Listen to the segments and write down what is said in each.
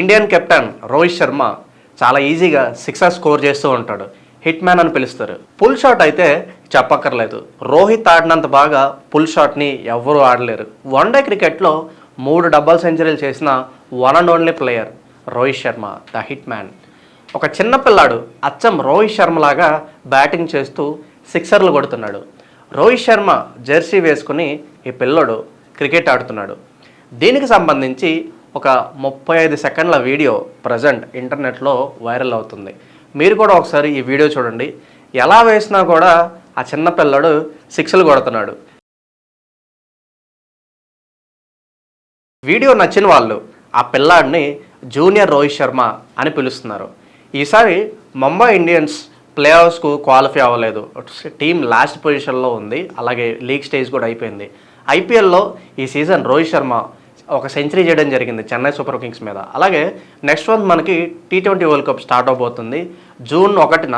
Indian captain Rohit Sharma చాలా ఈజీగా sixer score చేస్తూ ఉంటాడు. హిట్ మ్యాన్ అని పిలుస్తారు. పుల్ షాట్ అయితే చెప్పక్కర్లేదు. రోహిత్ ఆడినంత బాగా పుల్ షాట్ని ఎవ్వరూ ఆడలేరు. వన్డే క్రికెట్లో మూడు డబల్ సెంచరీలు చేసిన one and only player Rohit Sharma the hit man. ఒక చిన్న పిల్లాడు అచ్చం రోహిత్ శర్మ లాగా బ్యాటింగ్ చేస్తూ సిక్సర్లు కొడుతున్నాడు. రోహిత్ శర్మ జెర్సీ వేసుకుని ఈ పిల్లోడు క్రికెట్ ఆడుతున్నాడు. దీనికి సంబంధించి ఒక ముప్పై ఐదు సెకండ్ల వీడియో ప్రజెంట్ ఇంటర్నెట్లో వైరల్ అవుతుంది. మీరు కూడా ఒకసారి ఈ వీడియో చూడండి. ఎలా వేసినా కూడా ఆ చిన్న శిక్షలు సిక్స్లు కొడుతున్నాడు. వీడియో నచ్చిన వాళ్ళు ఆ పిల్లాడిని జూనియర్ రోహిత్ శర్మ అని పిలుస్తున్నారు. ఈసారి ముంబై ఇండియన్స్ ప్లే ఆఫ్స్కు క్వాలిఫై అవ్వలేదు. టీం లాస్ట్ పొజిషన్లో ఉంది. అలాగే లీగ్ స్టేజ్ కూడా అయిపోయింది. ఐపీఎల్లో ఈ సీజన్ రోహిత్ శర్మ ఒక సెంచరీ చేయడం జరిగింది చెన్నై సూపర్ కింగ్స్ మీద. అలాగే నెక్స్ట్ మంత్ మనకి T twenty world cup start అవబోతుంది. జూన్ ఒకటిన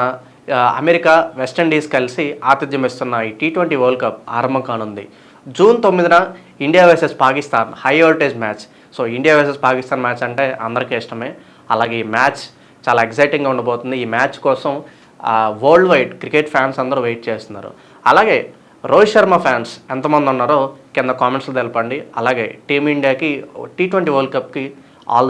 అమెరికా వెస్టిండీస్ కలిసి ఆతిథ్యం ఇస్తున్న ఈ టీ ట్వంటీ వరల్డ్ కప్ ఆరంభం కానుంది. జూన్ తొమ్మిదిన India versus Pakistan high voltage match. So India versus Pakistan match అంటే అందరికీ ఇష్టమే. అలాగే ఈ మ్యాచ్ చాలా ఎగ్జైటింగ్గా ఉండబోతుంది. ఈ మ్యాచ్ కోసం వరల్డ్ వైడ్ క్రికెట్ ఫ్యాన్స్ అందరూ వెయిట్ చేస్తున్నారు. అలాగే రోహిత్ శర్మ ఫ్యాన్స్ ఎంతమంది ఉన్నారో కింద కామెంట్స్లో తెలపండి. అలాగే టీమిండియాకి టీ ట్వంటీ వరల్డ్ కప్కి